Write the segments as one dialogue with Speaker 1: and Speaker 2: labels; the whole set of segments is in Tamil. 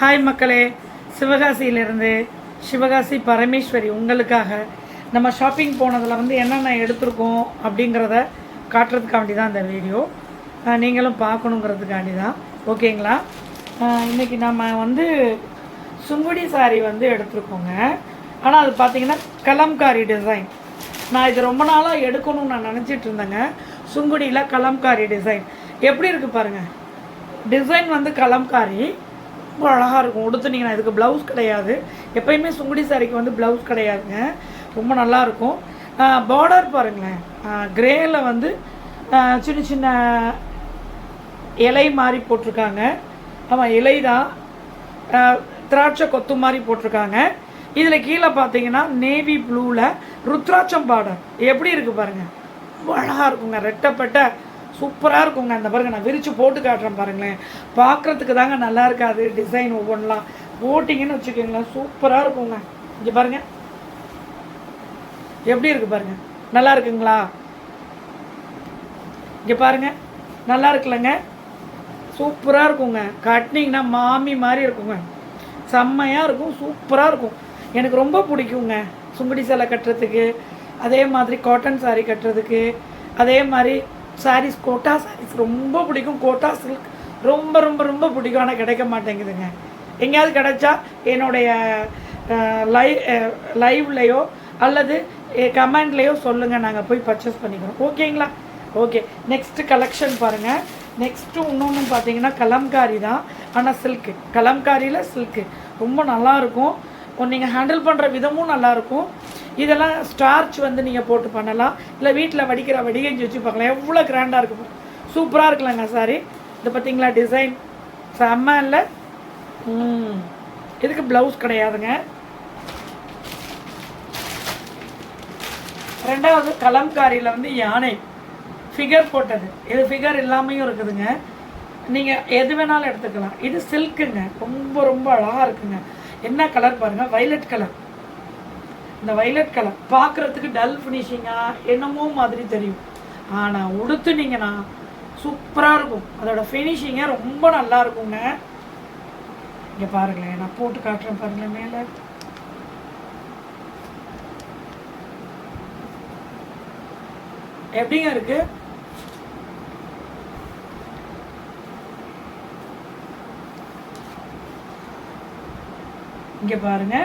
Speaker 1: ஹாய் மக்களே சிவகாசியிலிருந்து சிவகாசி பரமேஸ்வரி உங்களுக்காக நம்ம ஷாப்பிங் போனதில் வந்து என்னென்ன எடுத்திருக்கோம் அப்படிங்கிறத காட்டுறதுக்காண்டி தான் இந்த வீடியோ நீங்களும் பார்க்கணுங்கிறதுக்காண்டி தான் ஓகேங்களா? இன்றைக்கி இன்னைக்கு நம்ம வந்து சுங்குடி சாரி வந்து எடுத்திருக்கோங்க. ஆனால் அது பார்த்தீங்கன்னா கலம்காரி டிசைன் நான் இது ரொம்ப நாளாக எடுக்கணும்னு நான் நினச்சிட்டு இருந்தேங்க. சுங்குடியில் கலம்காரி டிசைன் எப்படி இருக்குது பாருங்கள் டிசைன் வந்து கலம்காரி. ரொம்ப அழகாக இருக்கும். உடுத்துனீங்கன்னா இதுக்கு ப்ளவுஸ் கிடையாது. எப்பயுமே சுங்குடி சாரிக்கு வந்து ப்ளவுஸ் கிடையாதுங்க. ரொம்ப நல்லா இருக்கும். பார்டர் பாருங்களேன். கிரேயில் வந்து சின்ன சின்ன இலை மாதிரி போட்டிருக்காங்க. ஆமாம் இலை தான் திராட்சை கொத்து மாதிரி போட்டிருக்காங்க. இதில் கீழே பார்த்தீங்கன்னா நேவி ப்ளூவில் ருத்ராட்சம் பார்டர் எப்படி இருக்குது பாருங்கள் ரொம்ப அழகாக இருக்குங்க. ரெட்டப்பட்ட சூப்பராக இருக்குங்க. அந்த பாருங்க நான் விரித்து போட்டு காட்டுறேன் பாருங்களேன். பார்க்குறதுக்கு தாங்க நல்லா இருக்காது டிசைன் ஒவ்வொன்றலாம் போட்டிங்கன்னு வச்சுக்கோங்களேன் சூப்பராக இருக்குங்க. இங்கே பாருங்க. எப்படி இருக்கு பாருங்க? நல்லா இருக்குங்களா? இங்கே பாருங்க. நல்லா இருக்குல்லங்க சூப்பராக இருக்குங்க. கட்டினீங்கன்னா மாமி மாதிரி இருக்குங்க. செம்மையாக இருக்கும் சூப்பராக இருக்கும். எனக்கு ரொம்ப பிடிக்குங்க. சுங்குடி சேலை கட்டுறதுக்கு அதே மாதிரி காட்டன் சாரீ கட்டுறதுக்கு அதே மாதிரி சாரீஸ் கோட்டா சாரீஸ் ரொம்ப பிடிக்கும். கோட்டா சில்க் ரொம்ப ரொம்ப ரொம்ப பிடிக்கும் ஆனால் கிடைக்க மாட்டேங்குதுங்க. எங்கேயாவது கிடைச்சா என்னுடைய லை லைவ்லையோ அல்லது கமெண்ட்லேயோ சொல்லுங்கள் நாங்கள் போய் பர்ச்சேஸ் பண்ணிக்கிறோம். ஓகேங்களா? ஓகே. நெக்ஸ்ட்டு கலெக்ஷன் பாருங்கள் நெக்ஸ்ட்டு இன்னொன்று பார்த்தீங்கன்னா கலம்காரி தான். ஆனால் சில்க்கு கலம்காரியில் சில்க்கு ரொம்ப நல்லாயிருக்கும் நீங்கள் ஹேண்டில் பண்ணுற விதமும் நல்லாயிருக்கும் இதெல்லாம் ஸ்டார்ச் வந்து நீங்கள் போட்டு பண்ணலாம். இல்லை வீட்டில் வடிக்கிற வடிகஞ்சி வச்சு பார்க்கலாம். எவ்வளோ கிராண்டாக இருக்கும். சூப்பராக இருக்கலாங்க சாரி. இது பார்த்தீங்களா டிசைன் செம்ம இல்லை? இதுக்கு ப்ளவுஸ் கிடையாதுங்க. ரெண்டாவது கலம்காரியில் வந்து யானை. ஃபிகர் போட்டது. இது ஃபிகர் இல்லாமையும் இருக்குதுங்க. நீங்கள் எது வேணாலும் எடுத்துக்கலாம். இது சில்க்குங்க ரொம்ப ரொம்ப அழகாக இருக்குங்க. என்ன கலர் பாருங்கள் வைலட் கலர் இந்த வைலட் கலர் பார்க்குறதுக்கு டல் ஃபினிஷிங்காக என்னமோ மாதிரி தெரியும். ஆனால் உடுத்துனீங்கன்னா சூப்பராக இருக்கும். அதோட ஃபினிஷிங்கே ரொம்ப நல்லா இருக்குங்க. இங்கே பாருங்களேன் நான் போட்டு காட்டுறேன் பாருங்களேன் மேலே. எப்படிங்க இருக்கு? இங்க பாருங்க.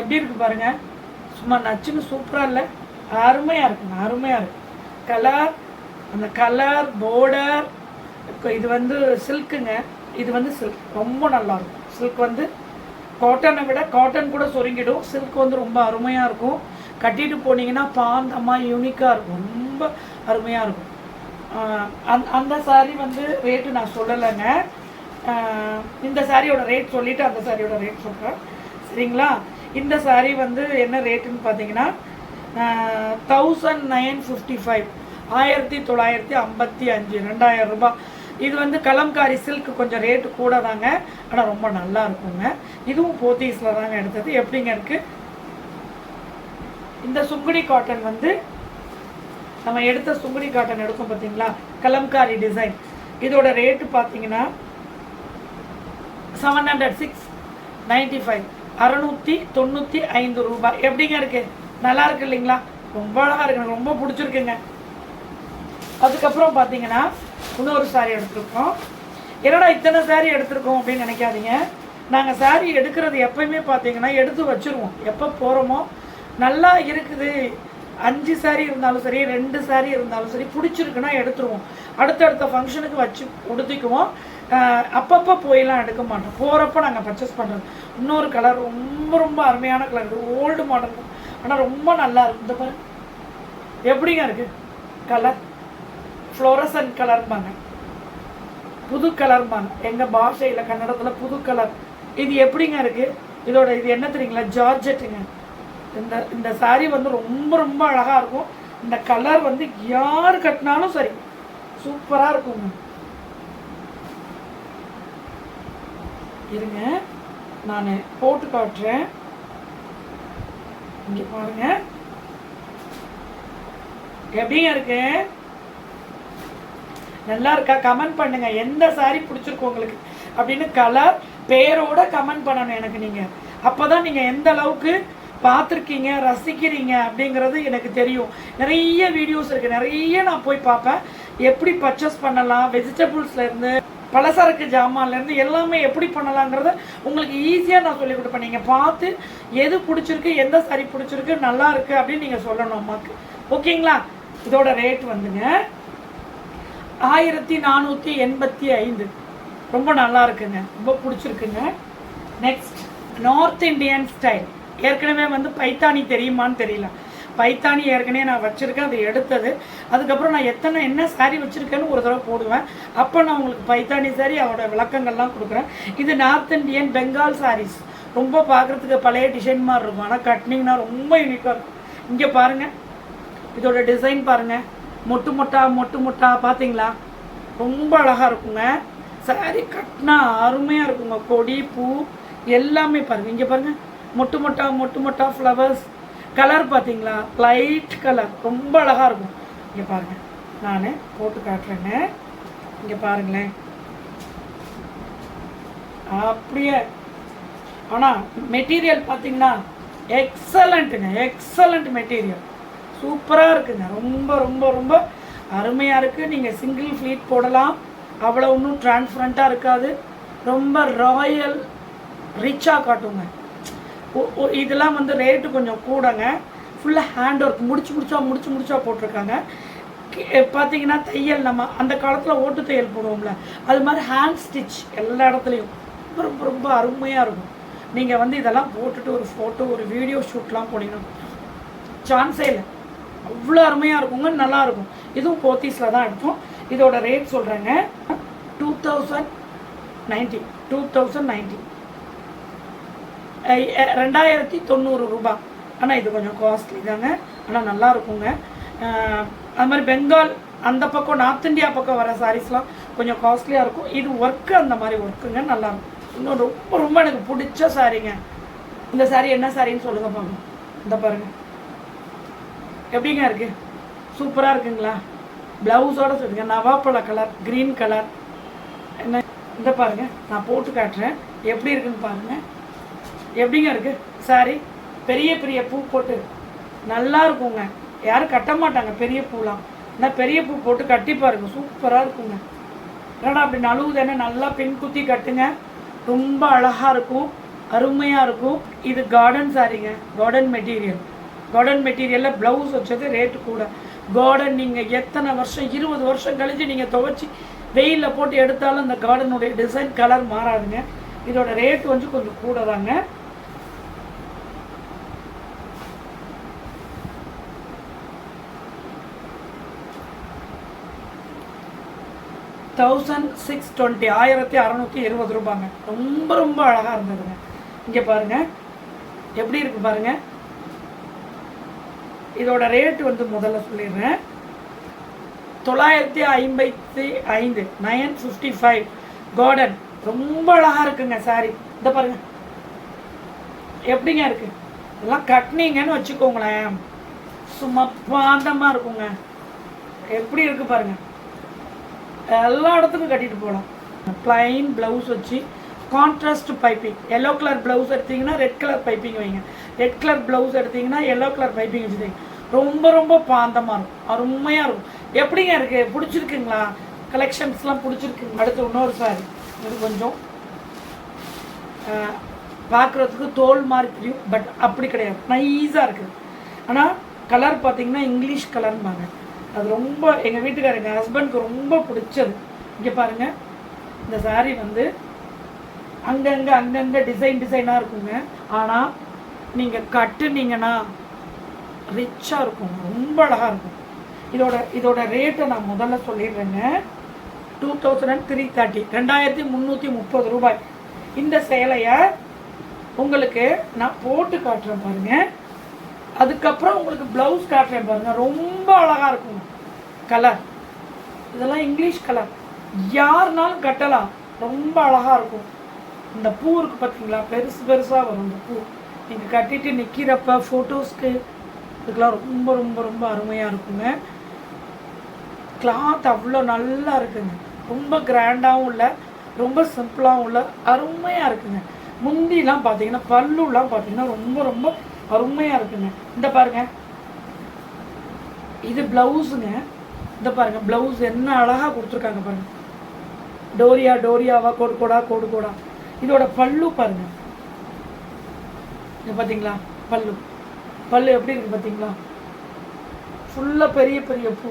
Speaker 1: எப்படி இருக்கு பாருங்க? சும்மா நச்சுன்னு சூப்பராக இல்லை. அருமையாக இருக்குங்க அருமையாக இருக்கு. கலர் அந்த கலர் போர்டர் இது வந்து சில்க்குங்க இது வந்து சில்க் ரொம்ப நல்லா இருக்கும். சில்க் வந்து காட்டனை விட காட்டன் கூட சுருங்கிடும். சில்க் வந்து ரொம்ப அருமையாக இருக்கும். கட்டிட்டு போனீங்கன்னா பாந்தமாக யூனிக்காக இருக்கும். ரொம்ப அருமையாக இருக்கும். அந் அந்த சாரீ வந்து ரேட்டு நான் சொல்லலைங்க. இந்த சாரியோட ரேட் சொல்லிவிட்டு அந்த சாரியோட ரேட் சொல்கிறேன் சரிங்களா? இந்த சாரீ வந்து என்ன ரேட்டுன்னு பார்த்தீங்கன்னா தௌசண்ட் நைன் ஃபிஃப்டி ஃபைவ் ஆயிரத்தி தொள்ளாயிரத்தி ஐம்பத்தி அஞ்சு ரெண்டாயிரம் ரூபாய். இது வந்து கலம்காரி சில்க் கொஞ்சம் ரேட்டு கூட தாங்க ஆனால் ரொம்ப நல்லா இருக்குங்க. இதுவும் போத்தீஸில் தாங்க எடுத்தது. எப்படிங்க இருக்குது இந்த சுங்குடி காட்டன் வந்து நம்ம எடுத்த சுங்குடி காட்டன் எடுக்கும் பார்த்தீங்களா? கலம்காரி டிசைன் இதோட ரேட்டு பார்த்தீங்கன்னா seven hundred six ninety five அறநூற்றி தொண்ணூற்றி ஐந்து ரூபாய். எப்படிங்க இருக்கு? நல்லா இருக்கு இல்லைங்களா? ரொம்ப அழகாக இருக்கு. எனக்கு ரொம்ப பிடிச்சிருக்குங்க. அதுக்கப்புறம் பார்த்தீங்கன்னா இன்னொரு சாரி எடுத்திருக்கோம். என்னடா இத்தனை சாரி எடுத்திருக்கோம் அப்படின்னு நினைக்காதீங்க. நாங்கள் சாரி எடுக்கிறது எப்பயுமே பார்த்தீங்கன்னா எடுத்து வச்சுருவோம். எப்போ போகிறோமோ நல்லா இருக்குது. அஞ்சு சாரி இருந்தாலும் சரி ரெண்டு சாரி இருந்தாலும் சரி பிடிச்சிருக்குன்னா எடுத்துருவோம். அடுத்தடுத்த ஃபங்க்ஷனுக்கு வச்சு உடுத்திக்குவோம் அப்பப்போ போயெல்லாம் எடுக்க மாட்டோம். போகிறப்ப நாங்கள் பர்ச்சேஸ் பண்ணுறோம் இன்னொரு கலர் ரொம்ப ரொம்ப அருமையான கலர் இருக்குது ஓல்டு மாடல் ஆனால் ரொம்ப நல்லா இருக்கும். இந்த மாதிரி எப்படிங்க இருக்குது கலர் ஃப்ளோரசன் கலர்பாங்க புது கலர்பாங்க எங்கள் பாஷையில் கன்னடத்தில் புது கலர் இது எப்படிங்க இருக்குது இதோட இது என்ன தெரியுங்களா? ஜார்ஜெட்டுங்க இந்த இந்த சாரீ வந்து ரொம்ப ரொம்ப அழகாக இருக்கும். இந்த கலர் வந்து யார் கட்டினாலும் சரி சூப்பராக இருக்குங்க. இருங்க. நான் போட்டு காட்டுறேன். இங்கே பாருங்க. எப்படிங்க இருக்கு? நல்லா இருக்கா? கமெண்ட் பண்ணுங்க. எந்த சாரி பிடிச்சிருக்கு உங்களுக்கு? அப்படின்னு கலர் பேரோட கமெண்ட் பண்ணணும் எனக்கு நீங்க. அப்பதான் நீங்க எந்த அளவுக்கு பார்த்துருக்கீங்க ரசிக்கிறீங்க அப்படிங்கிறது எனக்கு தெரியும். நிறைய வீடியோஸ் இருக்கு. நிறைய நான் போய் பார்ப்பேன். எப்படி பர்ச்சேஸ் பண்ணலாம்? வெஜிடபிள்ஸ்ல இருந்து பலசரக்கு ஜாமான்லேருந்து எல்லாமே எப்படி பண்ணலாங்கிறத உங்களுக்கு ஈஸியாக நான் சொல்லி கொடுப்பேன். நீங்கள் பார்த்து எது பிடிச்சிருக்கு எந்த சரி பிடிச்சிருக்கு நல்லா இருக்கு அப்படின்னு நீங்கள் சொல்லணும் அம்மாக்கு. ஓகேங்களா? இதோட ரேட் வந்துங்க. ஆயிரத்தி நானூற்றி எண்பத்தி ஐந்து. ரொம்ப நல்லா இருக்குங்க. ரொம்ப பிடிச்சிருக்குங்க. நெக்ஸ்ட் நார்த் இந்தியன் ஸ்டைல் ஏற்கனவே வந்து பைத்தானி தெரியுமான்னு தெரியல. பைத்தானி ஏற்கனவே நான் வச்சுருக்கேன் அது எடுத்தது. அதுக்கப்புறம் நான் எத்தனை என்ன சாரீ வச்சுருக்கேன்னு ஒரு தடவை போடுவேன். அப்போ நான் உங்களுக்கு பைத்தானி சாரீ அதோட விளக்கங்கள்லாம் கொடுக்குறேன். இது நார்த் இந்தியன் பெங்கால் சாரீஸ் ரொம்ப பார்க்குறதுக்கு பழைய டிசைன் மாதிரி இருக்கும். ஆனால் கட்னிங்னா ரொம்ப யூனிக்காக இருக்கும். இங்கே பாருங்கள் இதோட டிசைன் பாருங்க. மொட்டு மொட்டா மொட்டு மொட்டா பார்த்தீங்களா ரொம்ப அழகாக இருக்குங்க. சாரி கட்டினா அருமையாக இருக்குங்க. கொடி பூ எல்லாமே பாருங்கள் இங்கே பாருங்கள் மொட்டு மொட்டா மொட்டு மொட்டா ஃப்ளவர்ஸ் கலர் பார்த்தீங்களா? லைட் கலர் ரொம்ப அழகாக இருக்கும். இங்கே பாருங்கள் நான் போட்டு காட்டுறேங்க. இங்கே பாருங்களேன். அப்படியே. ஆனால் மெட்டீரியல் பார்த்தீங்கன்னா எக்ஸலண்ட்டுங்க எக்ஸலண்ட் மெட்டீரியல் சூப்பராக இருக்குங்க. ரொம்ப ரொம்ப ரொம்ப அருமையாக இருக்குது நீங்கள் சிங்கிள் ஃப்ளீட் போடலாம். அவ்வளோ ஒன்றும் டிரான்ஸ்பரண்ட்டாக இருக்காது. ரொம்ப ராயல் ரிச்சாக காட்டுங்க. இதெல்லாம் வந்து ரேட்டு கொஞ்சம் கூடங்க. ஃபுல்லாக ஹேண்ட் ஒர்க் முடிச்சு முடிச்சா முடிச்சு முடிச்சா போட்டிருக்காங்க. பார்த்தீங்கன்னா தையல் நம்ம அந்த காலத்தில் ஓட்டு தையல் போடுவோம்ல. அது மாதிரி ஹேண்ட் ஸ்டிச் எல்லா இடத்துலையும். ரொம்ப ரொம்ப ரொம்ப அருமையாக இருக்கும். நீங்கள் வந்து இதெல்லாம் போட்டுட்டு ஒரு ஃபோட்டோ ஒரு வீடியோ ஷூட்லாம் போனீங்கன்னா சான்ஸே இல்லை. அவ்வளோ அருமையாக இருக்குங்க நல்லாயிருக்கும் இதுவும் போத்தீஸில் தான் எடுத்தோம். இதோட ரேட் சொல்கிறேங்க two thousand ninety two thousand ninety ரெண்டாயிரத்தி தொண்ணூறு ரூபாய் ஆனால் இது கொஞ்சம் காஸ்ட்லி தாங்க. ஆனால் நல்லா இருக்குங்க. அது மாதிரி பெங்கால் அந்த பக்கம் நார்த் இந்தியா பக்கம் வர சாரீஸ்லாம் கொஞ்சம் காஸ்ட்லியாக இருக்கும். இது ஒர்க்கு அந்த மாதிரி ஒர்க்குங்க நல்லா இருக்கும். இன்னும் ரொம்ப ரொம்ப எனக்கு பிடிச்ச சாரீங்க இந்த சாரீ என்ன சாரின்னு சொல்லுங்க பாருங்க இந்த பாருங்க. எப்படிங்க இருக்கு? சூப்பராக இருக்குங்களா? ப்ளவுஸோட சொல்லுங்க. நவாப்பழ கலர் க்ரீன் கலர் என்ன? இந்த பாருங்க. நான் போட்டு காட்டுறேன். எப்படி இருக்குன்னு பாருங்க. எப்படிங்க இருக்கு? சாரி பெரிய பெரிய பூ போட்டு. நல்லா இருக்குங்க. யாரும் கட்ட மாட்டாங்க பெரிய பூலாம். ஆனால் பெரிய பூ போட்டு கட்டி பாருங்க. சூப்பராக இருக்குங்க. என்னடா அப்படி நழுவுதானே நல்லா பின் குத்தி கட்டுங்க. ரொம்ப அழகாக இருக்கும். அருமையாக இருக்கும். இது கார்டன் சாரிங்க கார்டன் மெட்டீரியல் கார்டன் மெட்டீரியலில் ப்ளவுஸ் வச்சது ரேட்டு கூட. கார்டன் நீங்கள் எத்தனை வருஷம் இருபது வருஷம் கழித்து நீங்கள் துவைச்சி வெயிலில் போட்டு எடுத்தாலும் அந்த கார்டனுடைய டிசைன் கலர் மாறாதுங்க. இதோட ரேட் வந்து கொஞ்சம் கூட தாங்க. தௌசண்ட் சிக்ஸ் டுவெண்ட்டி ஆயிரத்தி அறநூற்றி இருபது ரூபாங்க. ரொம்ப ரொம்ப அழகாக இருந்ததுங்க. இங்கே பாருங்க. எப்படி இருக்கு பாருங்க? இதோட ரேட் வந்து முதல்ல சொல்லிடுறேன். தொள்ளாயிரத்தி ஐம்பத்தி ஐந்து நைன் ஃபிஃப்டி ஃபைவ் கார்டன் ரொம்ப அழகாக இருக்குங்க சாரி இந்த பாருங்க. எப்படிங்க இருக்கு? இதெல்லாம் கட்டினீங்கன்னு வச்சுக்கோங்களேன். சும்மா பாந்தமாக இருக்குங்க. எப்படி இருக்கு பாருங்கள் எல்லா இடத்துக்கும் கட்டிட்டு போகலாம் ப்ளைன் ப்ளவுஸ் வச்சு contrast piping yellow colour blouse எடுத்தீங்கன்னா ரெட் கலர் பைப்பிங் வைங்க. ரெட் கலர் ப்ளவுஸ் எடுத்தீங்கன்னா எல்லோ கலர் பைப்பிங் வச்சுருங்க ரொம்ப ரொம்ப பாந்தமாக இருக்கும். அருமையாக இருக்கும். எப்படிங்க இருக்குது பிடிச்சிருக்குங்களா? கலெக்ஷன்ஸ்லாம் பிடிச்சிருக்குங்க அடுத்து இன்னொரு சாரி இது கொஞ்சம் பார்க்குறதுக்கு தோல் மாதிரி தெரியும் பட் அப்படி கிடையாது. நைஸாக இருக்குது. ஆனால் கலர் பார்த்தீங்கன்னா இங்கிலீஷ் கலர்பாங்க அது ரொம்ப எங்கள் வீட்டுக்காரர் எங்கள் ஹஸ்பண்ட்க்கு ரொம்ப பிடிச்சது. இங்கே பாருங்கள் இந்த சாரீ வந்து அங்கங்கே அங்கங்கே டிசைன் டிசைனாக இருக்குங்க. ஆனால் நீங்கள் கட்டுனீங்கன்னா ரிச்சாக இருக்கும் ரொம்ப அழகாக இருக்கும். இதோட இதோட ரேட்டை நான் முதல்ல சொல்லிடுறேங்க. Two thousand and three thirty ரெண்டாயிரத்தி முந்நூற்றி முப்பது ரூபாய். இந்த சேலையை உங்களுக்கு நான் போட்டு காட்டுறேன் பாருங்கள் அதுக்கப்புறம் உங்களுக்கு ப்ளவுஸ் காட்டுறேன் பாருங்க. ரொம்ப அழகாக இருக்கும். கலர் இதெல்லாம் இங்கிலீஷ் கலர் யாருனாலும் கட்டலாம். ரொம்ப அழகாக இருக்கும். இந்த பூ இருக்குது பார்த்தீங்களா பெருசு பெருசாக வரும் இந்த பூ. நீங்கள் கட்டிட்டு நிற்கிறப்ப ஃபோட்டோஸ்க்கு இதுக்கெலாம் ரொம்ப ரொம்ப ரொம்ப அருமையாக இருக்குங்க. கிளாத் அவ்வளோ நல்லா இருக்குங்க. ரொம்ப கிராண்டாகவும் இல்லை. ரொம்ப சிம்பிளாகவும் இல்லை. அருமையாக இருக்குங்க. முந்திலாம் பார்த்தீங்கன்னா பல்லுலாம் பார்த்தீங்கன்னா ரொம்ப ரொம்ப அருமையாக இருக்குங்க. இந்த பாருங்க. இது ப்ளவுஸுங்க இந்த பாருங்க ப்ளவுஸ் என்ன அழகாக கொடுத்துருக்காங்க பாருங்க. டோரியா டோரியாவா கோடு கோடா கோடு கோடா. இதோட பல்லு பாருங்க. இது பார்த்தீங்களா பல்லு. பல்லு எப்படி இருக்கு பார்த்தீங்களா ஃபுல்லாக பெரிய பெரிய பூ.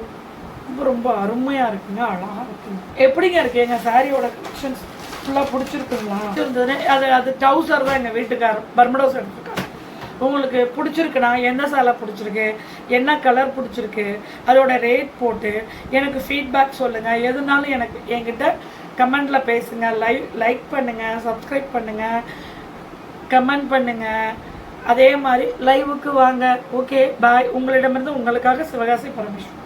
Speaker 1: ரொம்ப ரொம்ப அருமையாக இருக்குங்க. அழகாக இருக்குங்க எப்படிங்க இருக்கு? எங்கள் சாரியோட கலெக்ஷன்ஸ் ஃபுல்லாக பிடிச்சிருக்குங்களா? இருந்ததுன்னு அது அது டவுசர் தான் எங்கள் வீட்டுக்காரர். பர்மடோஸ் எடுத்துருக்காங்க உங்களுக்கு பிடிச்சிருக்குண்ணா என்ன சேலை பிடிச்சிருக்கு? என்ன கலர் பிடிச்சிருக்கு? அதோட ரேட் போட்டு எனக்கு ஃபீட்பேக் சொல்லுங்கள் எதுனாலும் எனக்கு என்கிட்ட கமெண்டில் பேசுங்க. லைவ் லைக் பண்ணுங்கள் சப்ஸ்கிரைப் பண்ணுங்கள் கமெண்ட் பண்ணுங்கள் அதே மாதிரி லைவுக்கு வாங்க. ஓகே பாய் உங்களிடமிருந்து உங்களுக்காக சிவகாசி பரமேஸ்வரன்.